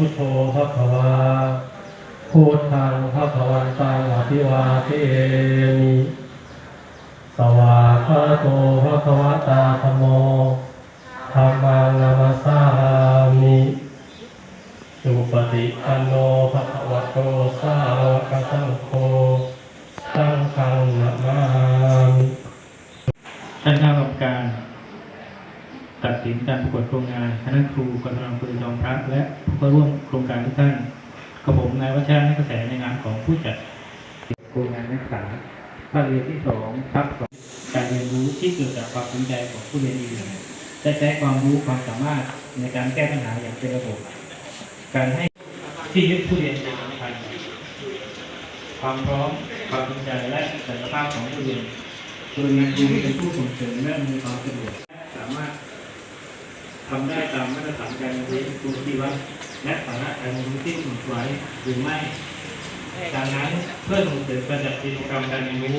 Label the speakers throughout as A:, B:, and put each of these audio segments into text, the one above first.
A: พุทโธพระคะวาพุทธังพระคะวันตังอภิวาเทมิสวาพระโตพระคะวตาธัมโมธรรมังนามาสามิสุปฏิอันโนภะคะวโตสาวกสังโฆสังฆังนะมามิ
B: ท่านคณะกรรมการ ตัดสิน การประกวดโครงงานคณะครูกรทมอำเภอจอมพระและผู้เข้าร่วมโครงการทุกท่านกระผมนายวัชระนักกระแสในนามของผู้จัดโครงงานนักศึกษาภาคเรียนที่สองทับสองการเรียนรู้ที่เกิดจากความสนใจของผู้เรียนเองและใช้ความรู้ความสามารถในการแก้ปัญหาอย่างเป็นระบบ การให้ที่ยึดผู้เรียนเป็นสำคัญความพร้อมความสนใจและศักยภาพของผู้เรียนโดยงานครูเป็นผู้ส่งเสริมและอำนวยความสะดวกสา ทำได้ตามมาตรฐานการเรียนครูที่วัดและสาระการเรียนรู้ที่กำหนดไว้หรือไม่ดังนั้นเพื่อส่งเสริมการจัดกิจกรรมการเรียนรู้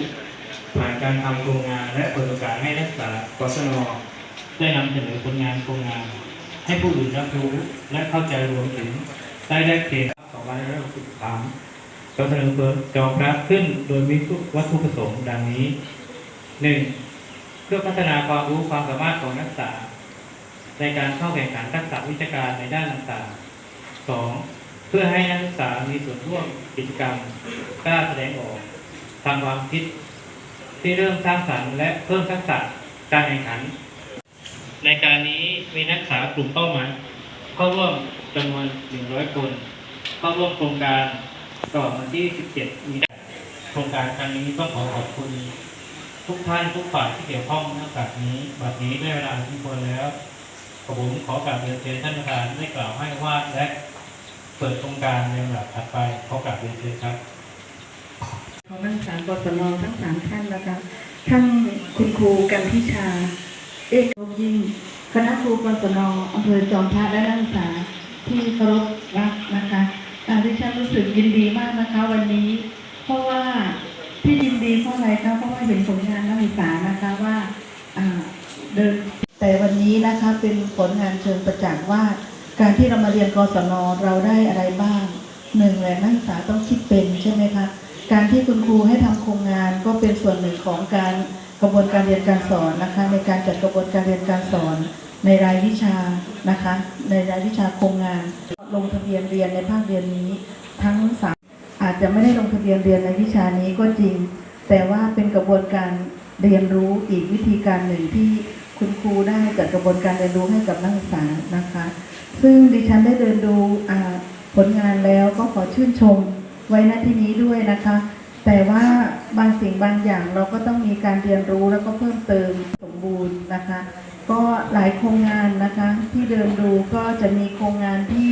B: ผ่านการทำโครงงานและเปิดโอกาสให้นักศึกษากศนได้นำเสนอผลงานโครงงาน ให้ผู้อื่นรับรู้และเข้าใจรวมถึงได้แลกเปลี่ยน2563ก็เสนอเปิดจองพระขึ้นโดยมีวัตถุประสงค์ดังนี้หนึ่งเพื่อพัฒนาความรู้ความสามารถของนักศึกษา ในการเข้าแข่งขันทักษะวิชาการในด้านต่างๆสองเพื่อให้นักศึกษามีส่วนร่วมกิจกรรมกล้าแสดงออกทางความคิด ที่เริ่มสร้างสรรค์และเพิ่มทักษะการแข่งขัน ในการนี้มีนักศึกษากลุ่มเป้าหมายเข้าร่วมจำนวน 100 คน เข้าร่วมโครงการก่อวันที่ 17 มีนาคมโครงการครั้งนี้ต้องขอขอบคุณทุกท่านทุกฝ่ายที่เกี่ยวข้องในโอกาสนี้บัดนี้ได้เวลาทุกคนแล้ว ผมขอกราบเรียนเชิญท่านประธานได้กล่าวให้ว่าและเปิดโครงการในลำดับถัดไปขอกราบเรียนเชิญครับ
C: ของนักศึกษากศนทั้งสามท่านนะคะท่านคุณครูกันทิชา เอกรบยิ่งคณะครูกศนอำเภอจอมพระและนักศึกษาที่เคารพรักนะคะอาดิฉันรู้สึกยินดีมากนะคะวันนี้ เพราะว่าที่ยินดีเพราะอะไรคะเพราะว่าเห็นผลงานนักศึกษานะคะว่าเดิน แต่วันนี้นะคะเป็นผลงานเชิงประจักษ์ว่า การที่เรามาเรียนกศนเราได้อะไรบ้างหนึ่งแหละนักศึกษาต้องคิดเป็นใช่ไหมคะการที่คุณครูให้ทำโครงงานก็เป็นส่วนหนึ่งของการกระบวนการเรียนการสอนนะคะ ในการจัดกระบวนการเรียนการสอน ในรายวิชานะคะ ในรายวิชาโครงงาน ลงทะเบียนเรียนในภาคเรียนนี้ ทั้งสามอาจจะไม่ได้ลงทะเบียนเรียนในวิชานี้ก็จริง แต่ว่าเป็นกระบวนการเรียนรู้อีกวิธีการหนึ่งที่ คุณครูได้จัดกระบวนการเรียนรู้ให้กับนักศึกษานะคะ ซึ่งดิฉันได้เดินดูผลงานแล้วก็ขอชื่นชมไว้ณที่นี้ด้วยนะคะ แต่ว่าบางสิ่งบางอย่างเราก็ต้องมีการเรียนรู้แล้วก็เพิ่มเติมสมบูรณ์นะคะ ก็หลายโครงงานนะคะ ที่เดินดูก็จะมีโครงงานที่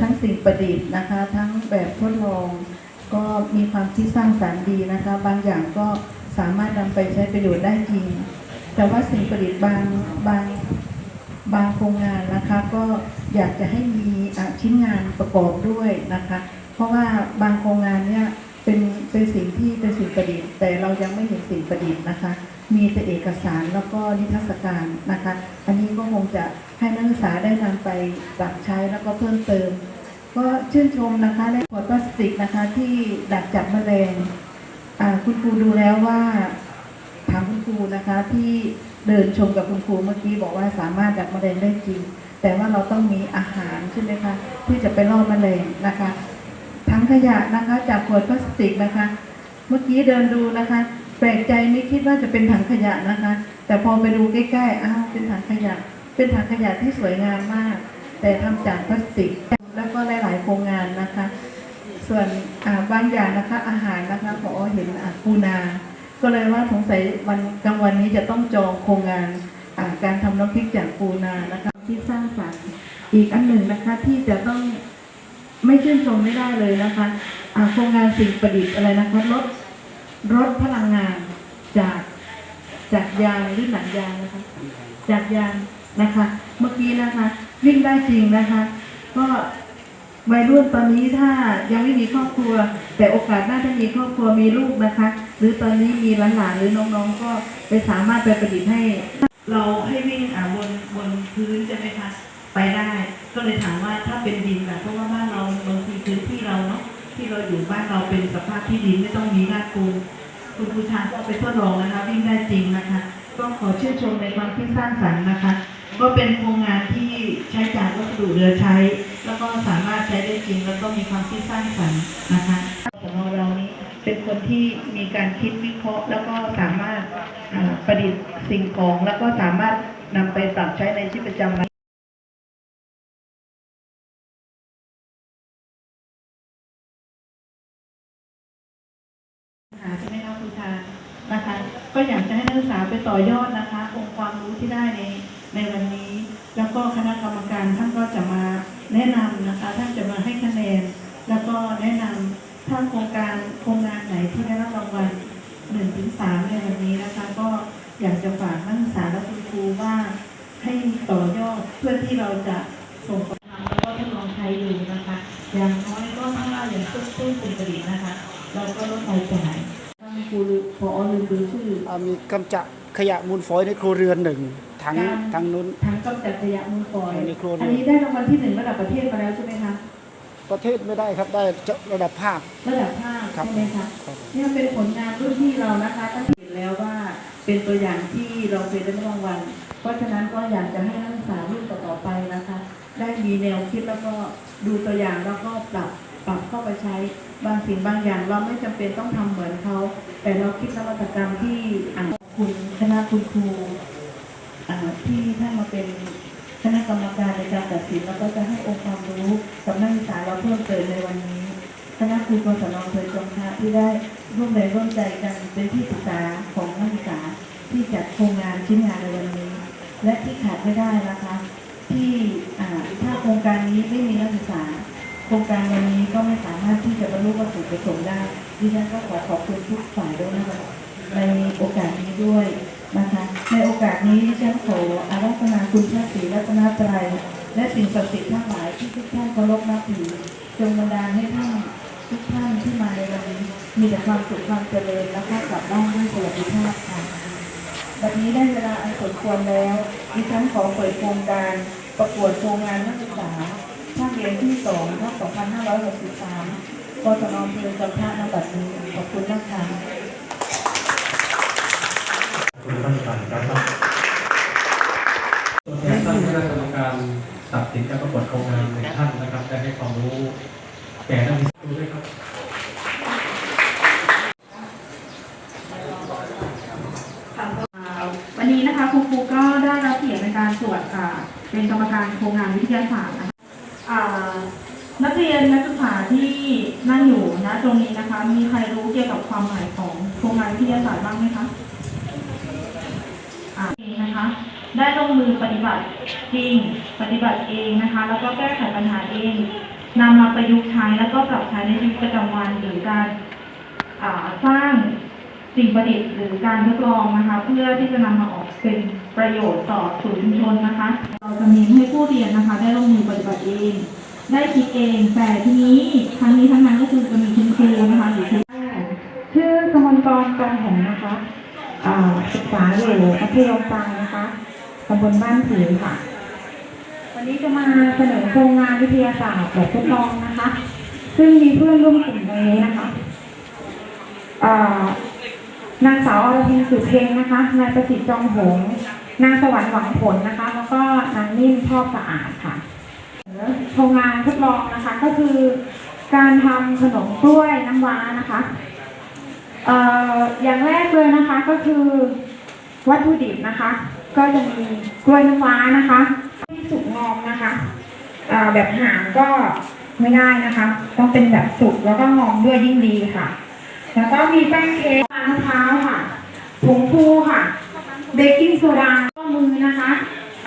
C: ทั้งสิ่งประดิษฐ์นะคะ ทั้งแบบทดลอง ก็มีความคิดสร้างสรรค์ดีนะคะ บางอย่างก็สามารถนำไปใช้ประโยชน์ได้จริง แต่ว่าสิ่งประดิษฐ์บางบางบางโครงงานนะคะ ก็อยากจะให้มีชิ้นงานประกอบด้วยนะคะ เพราะว่าบางโครงงานเนี่ยเป็นเป็นสิ่งที่เป็นสิ่งประดิษฐ์ แต่เรายังไม่เห็นสิ่งประดิษฐ์นะคะ มีแต่เอกสารแล้วก็นิทรรศการนะคะ อันนี้ก็คงจะให้นักศึกษาได้นำไปปรับใช้แล้วก็เพิ่มเติม ก็ชื่นชมนะคะและขวดพลาสติกนะคะที่ดักจับแมลงคุณครูดูแล้วว่า ถามคุณครูนะคะ ที่เดินชมกับคุณครูเมื่อกี้บอกว่าสามารถดักแมลงได้จริง แต่ว่าเราต้องมีอาหารใช่ไหมคะที่จะไปล่อแมลงนะคะ ทั้งขยะนะคะจากขวดพลาสติกนะคะ เมื่อกี้เดินดูนะคะ แปลกใจไม่คิดว่าจะเป็นถังขยะนะคะ แต่พอไปดูใกล้ๆอ้าวเป็นถังขยะ เป็นถังขยะที่สวยงามมาก แต่ทำจากพลาสติกแล้วก็หลายๆโครงงานนะคะ ส่วนบางอย่างนะคะอาหารนะคะพอเห็นปูนา ก็เลยว่าสงสัยวันกลางวันนี้จะต้องจองโครงงานาการทำน้ำพริกจากปูนานะคะที่สร้างสรรค์อีกอันหนึ่งนะคะที่จะต้องไม่ชื่นชมไม่ได้เลยนะคะโครงงานสิ่งประดิษฐ์อะไรนะคะรถรถพลังงานจากจากยางหรือหนังยางนะคะ จากยางนะคะ เมื่อกี้นะคะ วิ่งได้จริงนะคะ ก็วัยรุ่นตอนนี้ถ้ายังไม่มีครอบครัว แต่โอกาสหน้าถ้ามีครอบครัวมีลูกนะคะ หรือตอนนี้มีหลานๆหรือน้องๆ ก็ไปสามารถไปประดิษฐ์ให้ เราให้วิ่งอ่าบนบนพื้นจะไไหมคะไปได้ ก็เลยถามว่าถ้าเป็นดินแบบเพราะว่าบ้านเราบางทีพื้นที่เราเนาะที่เราอยู่บ้านเราเป็นสภาพที่ดินไม่ต้องมีลาดปูนคุณผู้ชาก็ไปทดลองนะคะ วิ่งได้จริงนะคะต้องขอชื่นชมในความคิดสร้างสรรค์นะคะ ก็เป็นโครงงานที่ใช้จากวัสดุเหลือใช้ แล้วก็สามารถใช้ได้จริง แล้วก็มีความคิดสร้างสรรค์นะคะของเรานี้ เป็นคนที่มีการคิดวิเคราะห์ แล้วก็สามารถประดิษฐ์สิ่งของ แล้วก็สามารถนำไปปรับใช้ในชีวิตประจำวันหาใช่ไหมคะคุณชานะคะ ก็อยากจะให้นักศึกษาไปต่อยอด พื่อที่เราจะส่งไปทำแล้วก็ทดลองใช้ดูนะคะ อย่างน้อยก็ถ้าอย่างต้นต้นสิ่งประดิษฐ์นะคะ เราก็ลดรายจ่ายท่านครูพอลืมดูชื่อ
D: อ่ามีกำจัดขยะมูลฝอยในครัวเรือนหนึ่งทั้ง
C: การ
D: ทั้งนู้น
C: ทั้งกำจัดขยะมูลฝอย
D: ในครัวเรือน
C: อันนี้ได้รางวัลที่หนึ่งระดับประเทศมาแล้วใช่ไหมคะ
D: ประเทศไม่ได้ครับได้ระดับภาค
C: ระดับภาค
D: ครับ
C: ใช่ไหมคะ
D: ครับ
C: เนี่ยเป็นผลงานรุ่นที่เรานะคะตั้งเห็นแล้วว่าเป็นตัวอย่างที่เราเคยได้รางวัลเพราะฉะนั้นก็อยากจะให้นักศึกษารุ่นต่อๆไปนะคะ ได้มีแนวคิดแล้วก็ดูตัวอย่างแล้วก็ปรับปรับเข้าไปใช้บางสิ่งบางอย่าง เราไม่จำเป็นต้องทำเหมือนเขาแต่เราคิดนวัตกรรมที่อ่านคุณคณะคุณครูที่ท่านมาเป็นคณะกรรมการในการตัดสินแล้วก็จะให้องค์ความรู้กับนักศึกษาเราเพิ่มเติมในวันนี้คณะครูกศนเภอจงคะที่ได้ร่วมแรงร่วมใจกันเป็นที่ปรึกษาของนักศึกษาที่จัดโครงงานชิ้นงานในวันนี้ และที่ขาดไม่ได้นะคะ ครงการนี้ไม่มีนักศึกษา โครงการวันนี้ก็ไม่สามารถที่จะบรรลุวัตถุประสงค์ได้ดิฉันก็ขอขอบคุณทุกฝ่ายด้วยนะคะในโอกาสนี้ด้วยนะคะ ในโอกาสนี้ดิฉันขออาราธนาคุณพระศรีรัตนตรัยและสิ่งศักดิ์สิทธิ์ทั้งหลายที่ทุกท่านเคารพนับถือจงบันดาลให้ท่านทุกท่านที่มาในวันนี้มีแต่ความสุขความเจริญและก็กลับบ้านด้วยสวัสดิภาพค่ะวันนี้ได้เวลาอันสมควรแล้วดิฉันขอเปิดโครงการ ประกวดโครงงานนักศึกษาภาคเรียนที่2ทับ2563กศนอำเภอจอมพระนบัดนี้ขอบคุณนะคะ
A: คุณท่านประธานครับตัวแทนท่านคณะกรรมการตัดสินการประกวดโครงงานหนึ่งท่านนะครับได้ให้ความรู้แก่นักศึกษาด้วยครับ
E: วันนี้นะคะคุณครูก็ได้รับเกียรติในการตรวจอ่า เป็นกรรมการโครงงานวิทยาศาสตร์นะคะนักเรียนนักศึกษาที่นั่งอยู่นะตรงนี้นะคะ มีใครรู้เกี่ยวกับความหมายของโครงงานวิทยาศาสตร์บ้างไหมคะอ่าเองนะคะ ได้ลงมือปฏิบัติจริง ปฏิบัติเองนะคะ แล้วก็แก้ไขปัญหาเองนำมาประยุกต์ใช้แล้วก็ปรับใช้ในชีวิตประจำวันหรือการสร้างสิ่งประดิษฐ์หรือการทดลองนะคะ เพื่อที่จะนำมาออกเป็น ประโยชน์ต่อสู่ชุมชนนะคะ เราจะเน้นให้ผู้เรียนนะคะ ได้ลงมือปฏิบัติเอง ได้คิดเอง แต่ทีนี้ทั้งนี้ทั้งนั้นก็คือจะมีคุณครูนะคะหรือคุณ
F: ชื่อกมลกรกองหงนะคะอ่าศึกษาอยู่มัธยมปลายนะคะตำบลบ้านผือค่ะ วันนี้จะมาเสนอโครงงานวิทยาศาสตร์แบบทดลองนะคะ ซึ่งมีเพื่อนร่วมกลุ่มในนี้นะคะอ่านางสาวอรพินสุเพ็งนะคะ นายประสิทธิ์จอมหง นางสวรรค์หวังผลนะคะ แล้วก็นางนิ่มชอบสะอาดค่ะโครงงานทดลองนะคะก็คือการทำขนมกล้วยน้ำว้านะคะเอ่ออย่างแรกเลยนะคะก็คือวัตถุดิบนะคะ ก็จะมีกล้วยน้ำว้านะคะที่สุกงอมนะคะเอ่อแบบหางก็ไม่ได้นะคะ ต้องเป็นแบบสุกแล้วก็งอมด้วยยิ่งดีค่ะ แล้วก็มีแป้งเค้กมะพร้าวค่ะผงฟูค่ะ เบกกิ้งโซดาข้อมือนะคะ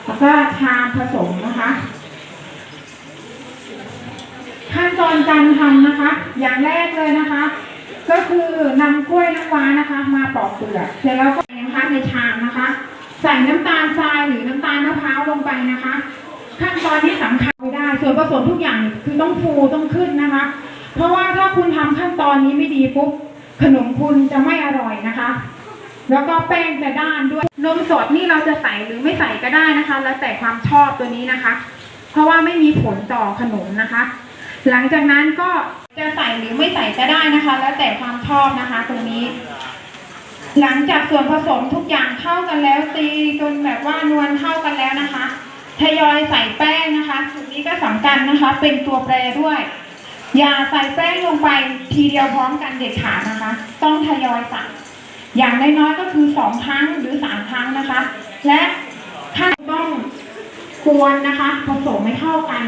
F: แล้ว ก็ชามผสมนะคะ ขั้นตอนการทำนะคะ อย่างแรกเลยนะคะ ก็คือนำกล้วยน้ำว้านะคะ มาปอกเปลือกเสร็จแล้วก็นะคะในชามนะคะ ใส่น้ำตาลทรายหรือน้ำตาลมะพร้าวลงไปนะคะ ขั้นตอนที่สำคัญไม่ได้ ส่วนผสมทุกอย่างคือต้องฟูต้องขึ้นนะคะ เพราะว่าถ้าคุณทำขั้นตอนนี้ไม่ดีปุ๊บขนมคุณจะไม่อร่อยนะคะ แล้วก็แป้งจะด้านด้วย นมสดนี่เราจะใส่หรือไม่ใส่ก็ได้นะคะ แล้วแต่ความชอบตัวนี้นะคะ เพราะว่าไม่มีผลต่อขนมนะคะ หลังจากนั้นก็จะใส่หรือไม่ใส่ก็ได้นะคะ แล้วแต่ความชอบนะคะตรงนี้ หลังจากส่วนผสมทุกอย่างเข้ากันแล้วตีจนแบบว่านวลเข้ากันแล้วนะคะทยอยใส่แป้งนะคะจุดนี้ก็สำคัญนะคะ เป็นตัวแปรด้วย อย่าใส่แป้งลงไปทีเดียวพร้อมกันเด็ดขาดนะคะ ต้องทยอยใส่ อย่างน้อยๆก็คือสองครั้งหรือสามครั้งนะคะ และถ้าต้องกวนนะคะผสมให้เข้ากัน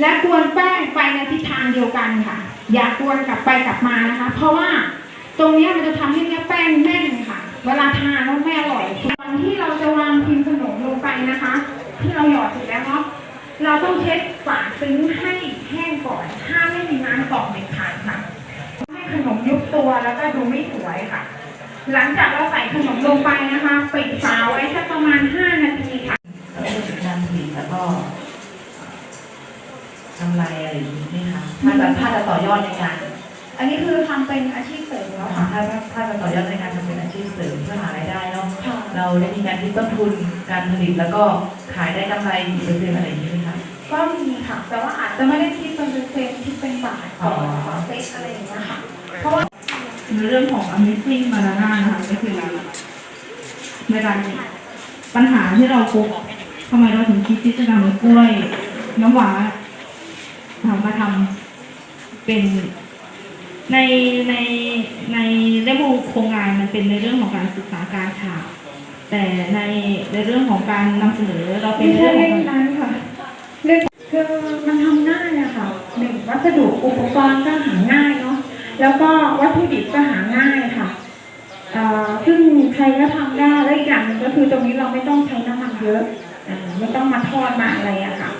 F: และกวนแป้งไปในทิศทางเดียวกันค่ะ อย่ากวนกลับไปกลับมานะคะ เพราะว่าตรงนี้มันจะทำให้เนื้อแป้งแน่นค่ะ เวลาทานแล้วไม่อร่อยก่อนที่เราจะวางพิมพ์ขนมลงไปนะคะ ที่เราหยอดเสร็จแล้วเนาะเราต้องเช็ดฝาซึ้งให้แห้งก่อนห้าไม่มีน้ำเกาะเด็ดขาดค่ะให้ขนมยุบตัวแล้วก็ดูไม่สวยค่ะ หลังจากเราใส่ขนมลงไปนะคะปิดฝาไว้สักประมาณ 5 นาทีค่ะ
G: แล้วก็จะนำผลิตแล้วก็ทำลายอะไรอย่างนี้ไหมคะถ้าจะถ้าจะต่อยอดในการ
F: อันนี้คือทำเป็นอาชีพเสริมแล้วค่ะ
G: ถ้าถ้าจะต่อยอดในการทำเป็นอาชีพเสริมเพื่อหารายได้เนาะ
F: ค่ะ
G: เราได้มีการคิดต้นทุนการผลิตแล้วก็ขายได้กำไรกี่เปอร์เซ็นต์อะไรอย่างนี้ไหมคะ
F: ก็มีค่ะ แต่ว่าอาจจะไม่ได้คิดเป็นเปอร์เซ็นต์คิดเป็นบาทต่อต่อเซตอะไรอย่างเงี้ยค่ะ เพราะว่า
E: ในเรื่องของ Amazing Banana นะคะก็คือในการปัญหาที่เราพบทำไมเราถึงคิดที่จะนำกล้วยน้ำหวาทำมาทำเป็นในในในเรื่องโครงงานมันเป็นในเรื่องของการศึกษาการข่าวแต่ในในเรื่องของการนำเสนอเราเป็น
F: ไม่
E: ใน
F: ใช่
E: เรื่อง
F: เรื่อง
E: ของ
F: นั้นค่ะเรื่องคือมันทำง่ายอะค่ะหนึ่งวัสดุอุปกรณ์ก็หาง่ายเนาะ แล้วก็วัตถุดิบก็หาง่ายค่ะซึ่งใครก็ทำได้และอีกอย่างนึงก็คือตรงนี้เราไม่ต้องใช้น้ำมันเยอะไม่ต้องมาทอดมาอะไรอะค่ะ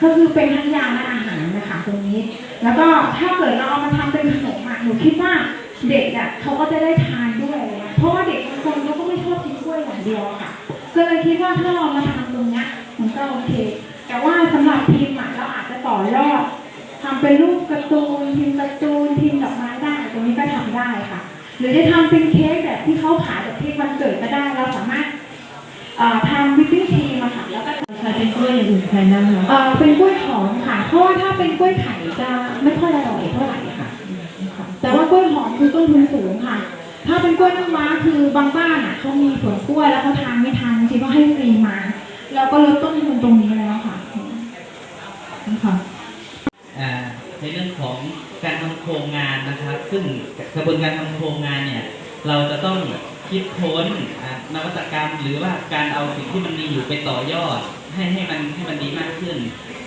F: ก็คือเป็นทั้งยาและอาหารนะคะตรงนี้ แล้วก็ถ้าเกิดเราเอามาทำเป็นขนมอะหนูคิดว่าเด็กอะเขาก็จะได้ทานด้วยเพราะว่าเด็กบางคนเขาก็ไม่ชอบกินกล้วยอย่างเดียวค่ะ ก็เลยคิดว่าถ้าเรามาทำตรงเนี้ยมันก็โอเค แต่ว่าสำหรับพิมอะเราอาจจะต่อยอด ทำเป็นรูปการ์ตูนพิมพ์การ์ตูนพิมพ์ดอกไม้ได้ตรงนี้ก็ทำได้ค่ะ หรือจะทำเป็นเค้กแบบที่เขาขายแบบเค้กวันเกิดก็ได้เราสามารถเอ่อทำวิปปิ้งครีมอะค่ะแล้วก็
E: ใช้เป็นกล้วยอย่างอื่นแทนได้ไหมคะ
F: เอ่อเป็นกล้วยหอมค่ะ เพราะว่าถ้าเป็นกล้วยไข่จะไม่ค่อยอร่อยเท่าไหร่ค่ะ แต่ว่ากล้วยหอมคือต้นทุนสูงค่ะ ถ้าเป็นกล้วยน้ำว้าคือบางบ้านอะเขามีสวนกล้วยแล้วเขาทานไม่ทานบางทีก็ให้ฟรีมา เราก็ลดต้นทุนตรงนี้แล้วค่ะ
E: ค่ะ
H: ของการทำโครงงานนะครับ ซึ่งกระบวนการทำโครงงานเนี่ยเราจะต้องคิดค้นนวัตกรรม หรือว่าการเอาสิ่งที่มันมีอยู่ไปต่อยอด ให้ให้มันให้มันดีมากขึ้น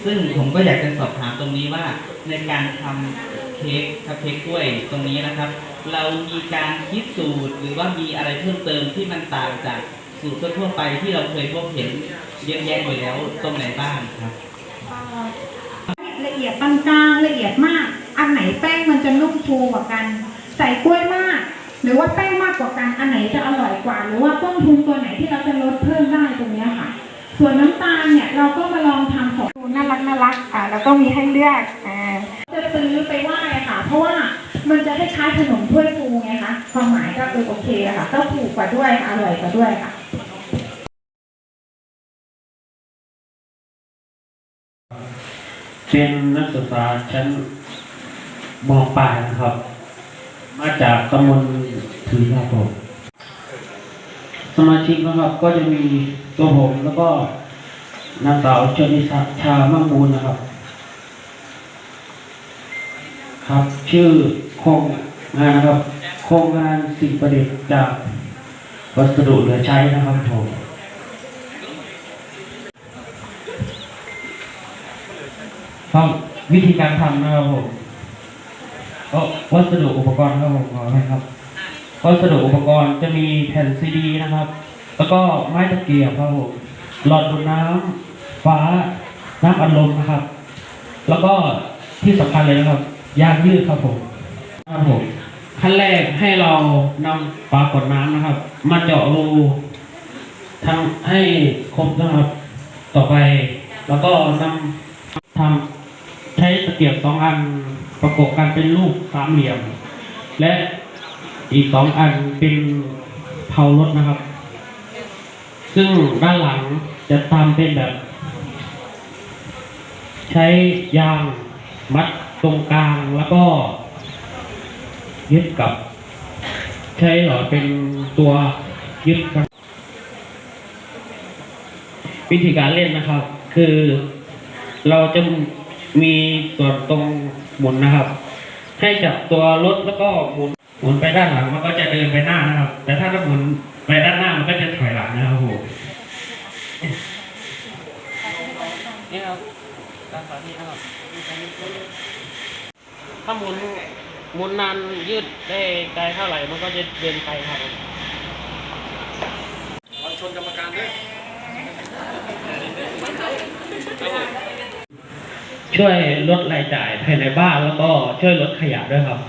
H: ซึ่งผมก็อยากจะสอบถามตรงนี้ว่าในการทำเค้กครับเค้กกล้วยตรงนี้นะครับ เรามีการคิดสูตรหรือว่ามีอะไรเพิ่มเติมที่มันต่างจากสูตรทั่วไปที่เราเคยพบเห็นเยอะแยะอยู่แล้วตรงไหนบ้างครับ
F: อียดปานกลางละเอียดมาก อันไหนแป้งมันจะนุ่มฟูกว่ากัน ใส่กล้วยมาก หรือว่าแป้งมากกว่ากันอันไหนจะอร่อยกว่า หรือว่าต้นทุนตัวไหนที่เราจะลดเพิ่มได้ตรงเนี้ยค่ะ ส่วนน้ำตาลเนี่ยเราก็มาลองทำของน่ารักน่ารักอ่าแล้วก็มีให้เลือกอ่าจะซื้อไปไหว้ค่ะ เพราะว่ามันจะคล้ายๆขนมถ้วยฟูไงคะความหมายก็คือโอเคค่ะก็ถูกกว่าด้วยอร่อยกว่าด้วยค่ะ
A: เป็นนักศึกษาชั้นมปลายนะครับ มาจากตำบลถือครับผมสมาชิกนะครับ ก็จะมีตัวผมแล้วก็นางสาวชนิสาชามั่งมูลนะครับ ครับ ชื่อโครงงานนะครับ โครงงานสิ่งประดิษฐ์จากวัสดุเหลือใช้นะครับผม ครับวิธีการทำนะครับผมก็วัสดุอุปกรณ์ครับผมขอให้ครับวัสดุอุปกรณ์จะมีแผ่นซีดีนะครับ แล้วก็ไม้ตะเกียบครับผมหลอดดูดน้ำฟ้าน้ำอัดลมนะครับ แล้วก็ที่สำคัญเลยนะครับ ยางยืดครับผมครับผมขั้นแรกให้เรานำฝากดน้ำนะครับ มาเจาะรูทำให้ครบนะครับ ต่อไป แล้วก็นำทำ ใช้ตะเกียบสองอันประกบกันเป็นรูปสามเหลี่ยม และอีกสองอันเป็นเผารถนะครับ ซึ่งด้านหลังจะทำเป็นแบบ ใช้ยางมัดตรงกลางแล้วก็ยึดกับ ใช้หลอดเป็นตัวยึดครับ วิธีการเล่นนะครับ คือเราจะ มีส่วนตรงหมุนนะครับ ให้จับตัวรถแล้วก็หมุนหมุนไปด้านหลังมันก็จะเดินไปหน้านะครับ แต่ถ้าเราหมุนไปด้านหน้ามันก็จะถอยหลังนะครับผมนี่ครับตามสาธิตครับถ้าหมุนหมุนนานยืดได้ไกลเท่าไหร่มันก็จะเดินไปครับชนกรรมการด้วย ช่วยลดรายจ่ายภายในบ้านแล้วก็ช่วยลดขยะด้วยครับ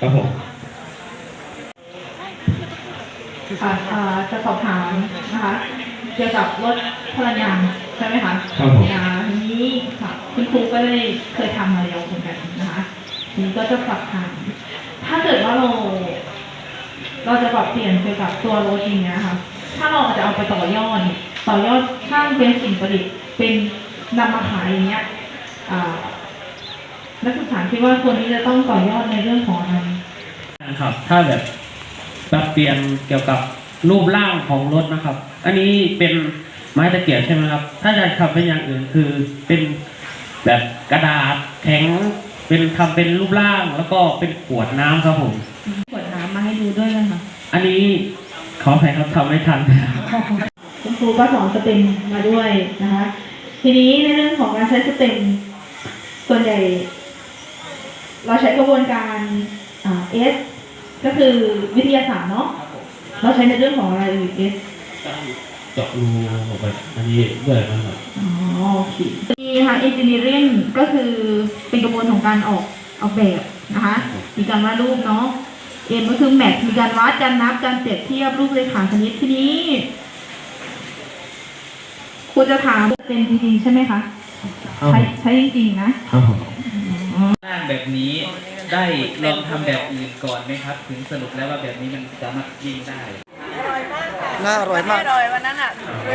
A: ครับผม
E: ค่ะอ่าจะสอบถามนะคะเกี่ยวกับรถพลังงานใช่ไหมคะ
A: ครับผม
E: อ่าทีนี้ค่ะคุณครูก็ได้เคยทำมาแล้วเหมือนกันนะคะทีนี้ก็จะสอบถามถ้าเกิดว่าเรา เราจะปรับเปลี่ยนเกี่ยวกับตัวรถอย่างเงี้ยค่ะ ถ้าเราจะเอาไปต่อยอดเนี่ยต่อยอดสร้างเป็นสิ่งประดิษฐ์เป็น นำมาขายอย่างเงี้ยอ่านักศึกษาคิดว่าตัวนี้จะต้องต่อยอดในเรื่องของอะไร
A: นะครับ ถ้าแบบปรับเปลี่ยนเกี่ยวกับรูปร่างของรถนะครับ อันนี้เป็นไม้ตะเกียบใช่ไหมครับ ถ้าจะทำเป็นอย่างอื่นคือเป็นแบบกระดาษแข็งเป็นทำเป็นรูปร่างแล้วก็เป็นขวดน้ำครับผม
E: ขวดน้ำมาให้ดูด้วยนะคะ
A: อันนี้ขออภัยครับทำไม่ทัน
E: คุณครูก็สอนสเต็มมาด้วยนะคะ ทีนี้ในเรื่องของการใช้สเต็มส่วนใหญ่ เราใช้กระบวนการอ่า S ก็คือวิทยาศาสตร์เนาะเราใช้ในเรื่องของอะไรอีก S
A: เจาะรูออกไปอันนี้ด้วยนะครับ
E: อ๋อโอเคมีค่ะ engineering ก็คือเป็นกระบวนของการออกออกแบบนะคะ มีการวาดรูปเนาะ M ก็คือ math มีการวัดการนับการเปรียบเทียบรูปเลขาคณิตทีนี้ ครูจะถามเป็นจริงๆใช่ไหมคะใช้ใช้จริงๆนะ
A: ครับผม
H: สร้างแบบนี้ได้ลองทำแบบอื่นก่อนไหมครับ ถึงสรุปแล้วว่าแบบนี้มันสามารถยิงได้
D: น่าอร่อยมาก อร่อยวันนั้นอะ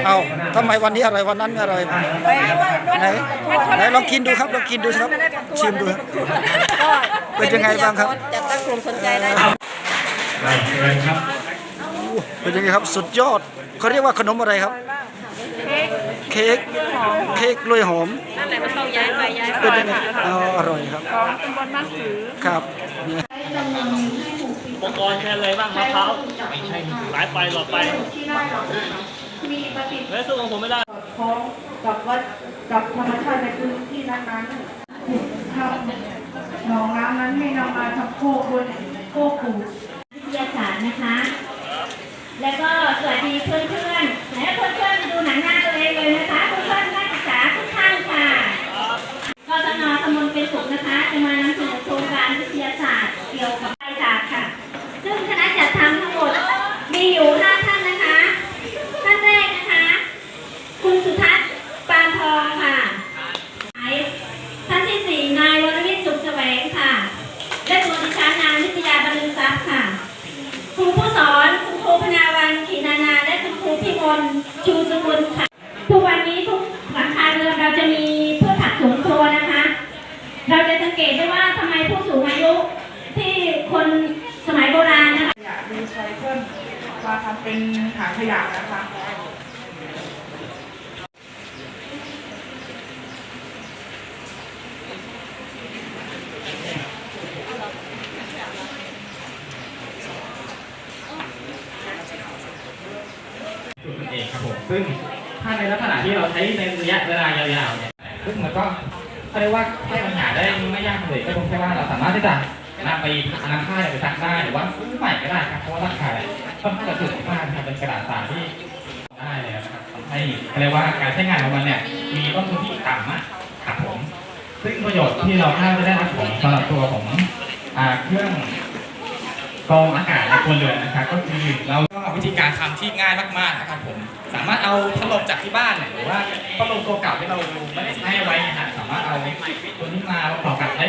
D: เอาทำไมวันนี้อร่อยวันนั้นไม่อร่อยไหนไหนลองกินดูครับลองกินดูครับ ชิมดูครับ เป็นยังไงบ้างครับ
I: จะตั้งกลุ่มสนใจได้
A: ครับ
D: เป็นยังไงครับ สุดยอดเขาเรียกว่าขนมอะไรครับ เค้ก เค้กกล้วยหอม
I: นั่นแหละมันต้องย้ายไปย้าย
D: เป็นยังไงอ๋ออร่อยครับ
I: ของตำบลบ้านผือ
D: ครับ
A: อุปกรณ์ใช้อะไรบ้างมะพร้าวสายไฟหลอดไฟ
E: ที่ได้เรามีประสิทธิ
A: แล้วสู้ของผมไม่ได้
E: พร้อมกับวัดกับธรรมชาติในพื้นที่นั้นๆทำหนองน้ำนั้นไม่นำมาทำโคกบนโคกปู
J: วิทยาศาสตร์นะคะ แล้วก็สวัสดีเพื่อนๆไหนเพื่อนๆดูหนังหน้าตัวเองเลยนะคะ เพื่อนๆนักศึกษาทุกท่านค่ะกศนตำบลเป็ นะคะ จะมานำเสนอโครงการวิทยาศาสตร์เกี่ยวกับไฟศาสตร์ค่ะ ซึ่งคณะจัดทำทั้งหมดมีอยู่ห้าท่านนะคะ ท่านแรกนะคะ คุณสุทัศน์ปานทองค่ะ ท่านที่สี่นายวรวิทย์สุขแสวงค่ะ และตัวดิฉันนางนิตยาบรรลือทรัพย์ค่ะ ครูผู้สอนคุณครูพนาวันขีนานา และคุณครูพิมลชูสกุลค่ะ ทุกวันนี้ทุกหลังคาเรือนเราจะมีพืชผักสวนครัวนะคะ เราจะสังเกตได้ว่าทำไมผู้สูงอายุที่คนสมัยโบราณนะคะ
E: ขยะรีไซเคิลมาทำเป็นถังขยะนะคะ
K: สูตรมันเองครับผมซึ่งถ้าในลักษณะที่เราใช้ในระยะเวลายาวๆเนี่ยซึ่งมันก็ เขาเรียกว่าแก้ปัญหาได้ไม่ยากเลยก็คงแค่ว่าเราสามารถที่จะนำไปนำผ้าเนี่ยไปซักได้หรือว่าซื้อใหม่ก็ได้ครับเพราะว่าราคาเนี่ยค่อนข้างจะถูกมากนะครับเป็นกระดาษสารที่ได้เลยนะครับทำให้เขาเรียกว่าการใช้งานของมันเนี่ยมีต้นทุนที่ต่ำมากครับผมซึ่งประโยชน์ที่เราคาดจะได้รับผลสำหรับตัวของเครื่องกรองอากาศในครัวเรือนนะครับก็คือเราก็วิธีการทำที่ง่ายมากๆนะครับผมสามารถเอาพัดลมจากที่บ้านหรือว่าพัดลมตัวเก่าที่เราไม่ได้ใช้ไว้นะฮะามารถเอาตัวนี้มาประกอบกับได้